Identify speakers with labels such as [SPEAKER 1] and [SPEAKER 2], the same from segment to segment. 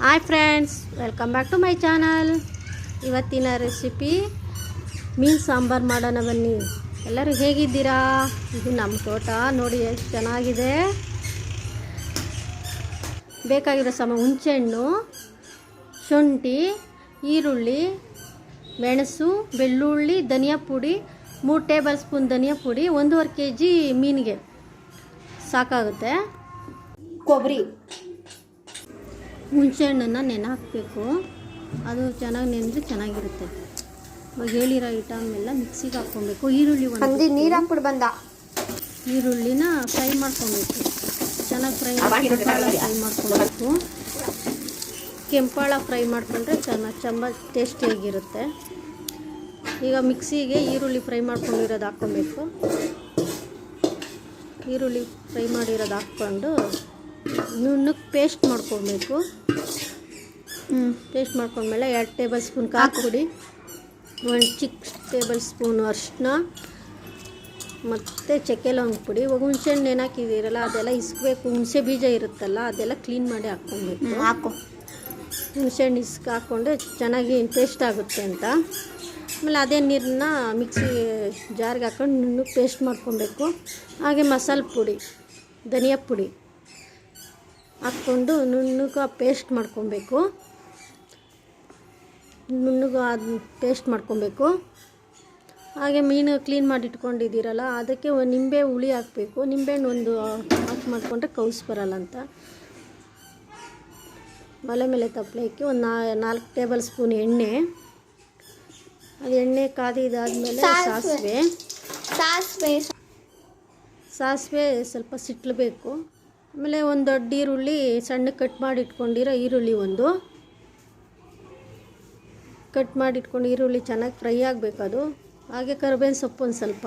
[SPEAKER 1] Hi friends, welcome back to my channel. ಇವತ್ತಿನ recipe ಮೀನು ಸಾಂಬಾರು ಮಾಡೋಣ ಬನ್ನಿ. ಎಲ್ಲರೂ ಹೇಗಿದ್ದೀರಾ? ಇದು ನಮ್ಮ ತೋಟ, ನೋಡಿ ಎಷ್ಟು ಚೆನ್ನಾಗಿದೆ. ಬೇಕಾಗಿರೋ ಸಮ ಹುಣಸೆಹಣ್ಣು, ಶುಂಠಿ, ಈರುಳ್ಳಿ, ಮೆಣಸು, ಬೆಳ್ಳುಳ್ಳಿ, ಧನಿಯಾ ಪುಡಿ, ಮೂರು ಟೇಬಲ್ ಸ್ಪೂನ್ ಧನಿಯಾ ಪುಡಿ, ಒಂದೂವರೆ ಕೆ ಜಿ ಮೀನಿಗೆ ಸಾಕಾಗುತ್ತೆ. ಕೊಬ್ಬರಿ. ಹುಣಸೆಹಣ್ಣನ್ನು ನೆನೆ ಹಾಕಬೇಕು ಅದು ಚೆನ್ನಾಗಿ ನೆನೆದ್ರೆ ಚೆನ್ನಾಗಿರುತ್ತೆ. ಇವಾಗ ಹೇಳಿರೋ ಐಟಮ್ ಎಲ್ಲ ಮಿಕ್ಸಿಗೆ ಹಾಕ್ಕೊಬೇಕು. ಈರುಳ್ಳಿ ಒಂದು
[SPEAKER 2] ನೀರು ಹಾಕ್ಬಿಟ್ಟು ಬಂದ.
[SPEAKER 1] ಈರುಳ್ಳಿನ ಫ್ರೈ ಮಾಡ್ಕೊಬೇಕು. ಚೆನ್ನಾಗಿ ಫ್ರೈ ಫ್ರೈ ಮಾಡ್ಕೊಬೇಕು. ಕೆಂಪಾಳ ಫ್ರೈ ಮಾಡಿಕೊಂಡ್ರೆ ಚೆನ್ನಾಗಿ ಚಂಬ ಟೇಸ್ಟಿಯಾಗಿರುತ್ತೆ ಈಗ ಮಿಕ್ಸಿಗೆ ಈರುಳ್ಳಿ ಫ್ರೈ ಮಾಡ್ಕೊಂಡಿರೋದು ಹಾಕ್ಕೊಬೇಕು. ಈರುಳ್ಳಿ ಫ್ರೈ ಮಾಡಿರೋದು ಹಾಕ್ಕೊಂಡು ನುಣ್ಣಕ್ಕೆ ಪೇಸ್ಟ್ ಮಾಡ್ಕೊಬೇಕು.
[SPEAKER 2] ಹ್ಞೂ
[SPEAKER 1] ಪೇಸ್ಟ್ ಮಾಡ್ಕೊಂಡ್ಮೇಲೆ ಎರಡು ಟೇಬಲ್ ಸ್ಪೂನ್ ಕಾಕು ಪುಡಿ ಒಂದು ಚಿಕ್ಕ ಟೇಬಲ್ ಸ್ಪೂನ್ ಅರಿಶಿನ ಮತ್ತು ಚಕ್ಕೆ ಲವಂಗ ಪುಡಿ. ಇವಾಗ ಹುಣಸೆಹಣ್ಣು ಏನು ಹಾಕಿದ್ದೀರಲ್ಲ ಅದೆಲ್ಲ ಇಸ್ಬೇಕು ಹುಣಸೆ ಬೀಜ ಇರುತ್ತಲ್ಲ ಅದೆಲ್ಲ ಕ್ಲೀನ್ ಮಾಡಿ ಹಾಕ್ಕೊಬೇಕು.
[SPEAKER 2] ಹಾಕು.
[SPEAKER 1] ಹುಣಸೆಹಣ್ಣು ಇಸ್ಕ್ ಹಾಕ್ಕೊಂಡು ಚೆನ್ನಾಗಿ ಟೇಸ್ಟ್ ಆಗುತ್ತೆ ಅಂತ. ಆಮೇಲೆ ಅದೇ ನೀರನ್ನ ಮಿಕ್ಸಿ ಜಾರ್ಗೆ ಹಾಕೊಂಡು ನುಣ್ಣಗೆ ಪೇಸ್ಟ್ ಮಾಡ್ಕೊಬೇಕು. ಹಾಗೆ ಮಸಾಲೆ ಪುಡಿ ಧನಿಯಾ ಪುಡಿ. ಹಾಕ್ಕೊಂಡು ನುಣ್ಣಗೆ ಪೇಸ್ಟ್ ಮಾಡ್ಕೊಬೇಕು. ನುಣ್ಣಗೆ ಅದು ಪೇಸ್ಟ್ ಮಾಡ್ಕೊಬೇಕು. ಹಾಗೆ ಮೀನು ಕ್ಲೀನ್ ಮಾಡಿ ಇಟ್ಕೊಂಡಿದ್ದೀರಲ್ಲ ಅದಕ್ಕೆ ಒಂದು ನಿಂಬೆ ಹುಳಿ ಹಾಕಬೇಕು. ನಿಂಬೆಹಣ್ಣು ಒಂದು ಹಾಕಿ ಮಾಡಿಕೊಂಡ್ರೆ ಕೌಸ್ ಬರಲ್ಲ ಅಂತ. ಮಲೆ ಮೇಲೆ ತಪ್ಪಲೆಕ್ಕೆ ಒಂದು ನಾಲ್ಕು ಟೇಬಲ್ ಸ್ಪೂನ್ ಎಣ್ಣೆ. ಅದು ಎಣ್ಣೆ ಕಾದಿದಾದ್ಮೇಲೆ
[SPEAKER 2] ಮೇಲೆ
[SPEAKER 1] ಸಾಸಿವೆ.
[SPEAKER 2] ಸಾಸಿವೆ.
[SPEAKER 1] ಸಾಸಿವೆ ಸ್ವಲ್ಪ ಸಿಟ್ಲಬೇಕು. ಆಮೇಲೆ ಒಂದು ದೊಡ್ಡ ಈರುಳ್ಳಿ ಸಣ್ಣ ಕಟ್ ಮಾಡಿ ಇಟ್ಕೊಂಡಿರೋ ಈರುಳ್ಳಿ ಒಂದು. ಕಟ್ ಮಾಡಿ ಇಟ್ಕೊಂಡು ಈರುಳ್ಳಿ ಚೆನ್ನಾಗಿ ಫ್ರೈ ಆಗಬೇಕು ಅದು. ಹಾಗೆ ಕರಿಬೇವಿನ ಸೊಪ್ಪು ಒಂದು ಸ್ವಲ್ಪ.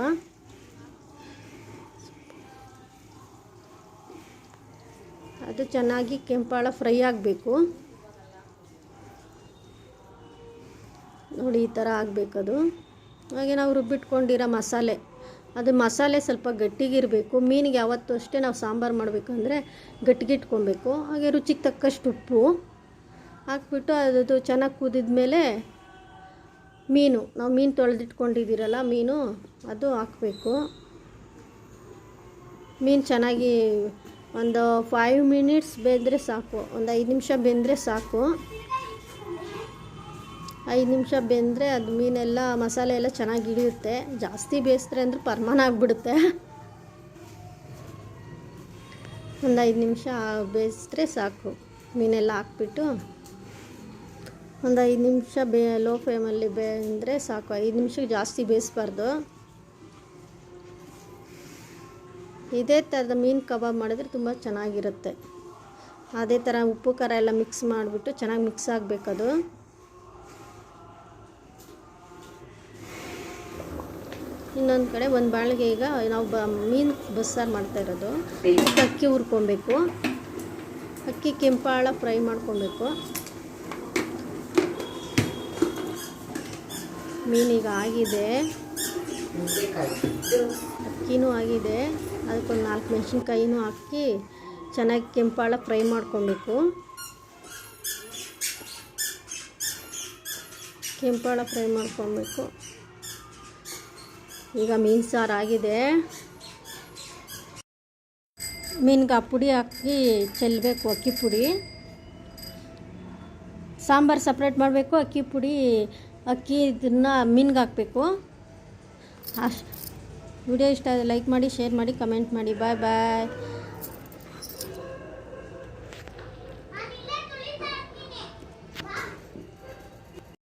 [SPEAKER 1] ಅದು ಚೆನ್ನಾಗಿ ಕೆಂಪಾಳ ಫ್ರೈ ಆಗಬೇಕು. ನೋಡಿ ಈ ಥರ ಆಗಬೇಕದು. ಹಾಗೆ ನಾವು ರುಬ್ಬಿಟ್ಕೊಂಡಿರೋ ಮಸಾಲೆ. ಅದು ಮಸಾಲೆ ಸ್ವಲ್ಪ ಗಟ್ಟಿಗಿರಬೇಕು. ಮೀನಿಗೆ ಯಾವತ್ತೂ ಅಷ್ಟೇ ನಾವು ಸಾಂಬಾರು ಮಾಡಬೇಕಂದ್ರೆ ಗಟ್ಟಿಗಿಟ್ಕೊಬೇಕು. ಹಾಗೆ ರುಚಿಗೆ ತಕ್ಕಷ್ಟು ಉಪ್ಪು ಹಾಕ್ಬಿಟ್ಟು ಅದು ಚೆನ್ನಾಗಿ ಕುದಿದ ಮೇಲೆ ಮೀನು. ನಾವು ಮೀನು ತೊಳೆದಿಟ್ಕೊಂಡಿದ್ದೀರಲ್ಲ ಮೀನು, ಅದು ಹಾಕಬೇಕು. ಮೀನು ಚೆನ್ನಾಗಿ ಒಂದು ಫೈವ್ ಮಿನಿಟ್ಸ್ ಬೆಂದರೆ ಸಾಕು. ಒಂದು ಐದು ನಿಮಿಷ ಬೆಂದರೆ ಸಾಕು. ಐದು ನಿಮಿಷ ಬೆಂದರೆ ಅದು ಮೀನೆಲ್ಲ, ಮಸಾಲೆ ಎಲ್ಲ ಚೆನ್ನಾಗಿ ಹಿಡಿಯುತ್ತೆ. ಜಾಸ್ತಿ ಬೇಯಿಸಿದ್ರೆ ಅಂದರೆ ಪರ್ಮಾನ ಆಗಿಬಿಡುತ್ತೆ. ಒಂದು ಐದು ನಿಮಿಷ ಬೇಯಿಸಿದ್ರೆ ಸಾಕು. ಮೀನೆಲ್ಲ ಹಾಕ್ಬಿಟ್ಟು ಒಂದು ಐದು ನಿಮಿಷ ಬೇ ಲೋ ಫ್ಲೇಮಲ್ಲಿ ಬೆಂದರೆ ಸಾಕು. ಐದು ನಿಮಿಷಕ್ಕೆ ಜಾಸ್ತಿ ಬೇಯಿಸ್ಬಾರ್ದು. ಇದೇ ಥರದ ಮೀನು ಕಬಾಬ್ ಮಾಡಿದ್ರೆ ತುಂಬ ಚೆನ್ನಾಗಿರುತ್ತೆ. ಅದೇ ಥರ ಉಪ್ಪು, ಖಾರ ಎಲ್ಲ ಮಿಕ್ಸ್ ಮಾಡಿಬಿಟ್ಟು ಚೆನ್ನಾಗಿ ಮಿಕ್ಸ್ ಆಗಬೇಕದು. ಇನ್ನೊಂದು ಕಡೆ ಒಂದು ಬಾಳಿಗೆ ಈಗ ನಾವು ಬ ಮೀನು ಬಸ್ಸಾರು ಮಾಡ್ತಾ ಇರೋದು. ಅಕ್ಕಿ ಹುರ್ಕೊಬೇಕು. ಅಕ್ಕಿ ಕೆಂಪಾಳ ಫ್ರೈ ಮಾಡ್ಕೊಬೇಕು. ಮೀನೀಗ ಆಗಿದೆ. ಅಕ್ಕಿನೂ ಆಗಿದೆ. ಅದಕ್ಕೊಂದು ನಾಲ್ಕು ಮೆಣಸಿನ್ಕಾಯಿನೂ ಹಾಕಿ ಚೆನ್ನಾಗಿ ಕೆಂಪಾಳ ಫ್ರೈ ಮಾಡ್ಕೊಬೇಕು. ಕೆಂಪಾಳ ಫ್ರೈ ಮಾಡ್ಕೊಬೇಕು. ಈಗ ಮೀನು ಸಾರು ಆಗಿದೆ. ಮೀನ್ಗೆ ಆ ಪುಡಿ ಹಾಕಿ ಚೆಲ್ಲಬೇಕು ಅಕ್ಕಿ ಪುಡಿ. ಸಾಂಬಾರು ಸಪ್ರೇಟ್ ಮಾಡಬೇಕು, ಅಕ್ಕಿ ಪುಡಿ, ಅಕ್ಕಿ ಇದನ್ನು ಮೀನ್ಗೆ ಹಾಕಬೇಕು. ಅಷ್ಟು. ವಿಡಿಯೋ ಇಷ್ಟ ಲೈಕ್ ಮಾಡಿ ಶೇರ್ ಮಾಡಿ ಕಮೆಂಟ್ ಮಾಡಿ. ಬಾಯ್ ಬಾಯ್